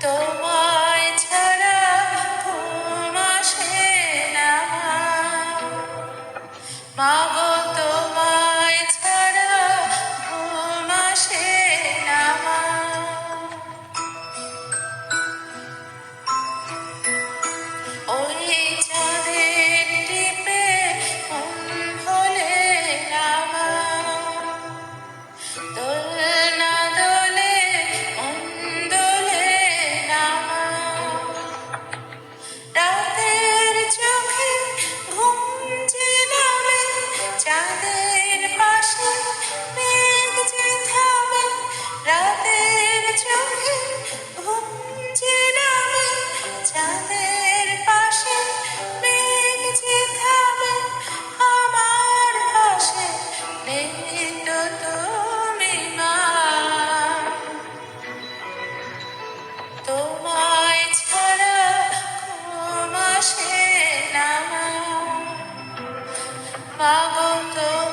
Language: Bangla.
Don't চাঁদের পাশে রাতের চোখে চাঁদের পাশে আমার পাশে তুমি তোমার out,